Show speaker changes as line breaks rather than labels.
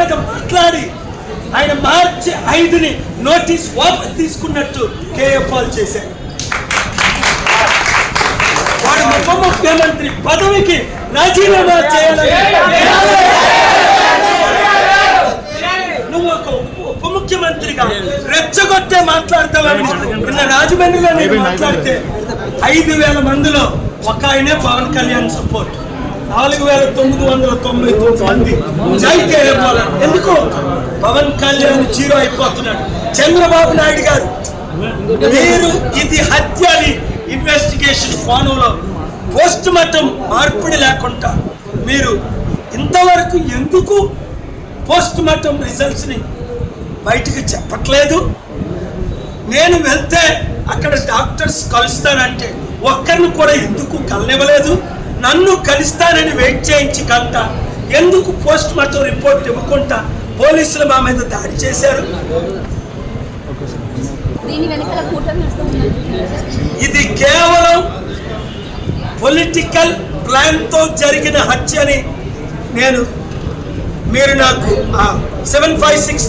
మీద మాట్లాడి ఆయన మార్చి ఐదుని నోటీస్ వాపస్ తీసుకున్నట్టు కేఏ పాల్ చేశారు. వాడు ఉప ముఖ్యమంత్రి పదవికి రాజీనామా చేయాలని నువ్వు ఒక ఉప- ముఖ్యమంత్రిగా రెచ్చగొట్టే మాట్లాడతావని నిన్న రాజమండ్రిలో నేను మాట్లాడితే ఐదు వేల మందిలో ఒక ఆయనే పవన్ కళ్యాణ్ సపోర్ట్ నాలుగు వేల తొమ్మిది వందల తొంభై తొమ్మిది మంది జై ఎందుకు? పవన్ కళ్యాణ్ జీరో అయిపోతున్నాడు. చంద్రబాబు నాయుడు గారు మీరు ఇది హత్య అని ఇన్వెస్టిగేషన్ కోణంలో పోస్ట్ మార్టం మార్పిడి లేకుండా మీరు ఇంతవరకు ఎందుకు పోస్ట్ మార్టం రిజల్ట్స్ని చెప్పట్లేదు? నేను వెళ్తే అక్కడ డాక్టర్స్ కలుస్తానంటే ఒక్కరిని కూడా ఎందుకు కలనివ్వలేదు? నన్ను కలుస్తానని వెయిట్ చేయించి కంట ఎందుకు పోస్ట్ మార్టం రిపోర్ట్ ఇవ్వకుండా పోలీసులు మా మీద దాడి చేశారు? ఇది కేవలం పొలిటికల్ ప్లాన్తో జరిగిన హత్య అని నేను మీరు నాకు సెవెన్ ఫైవ్ సిక్స్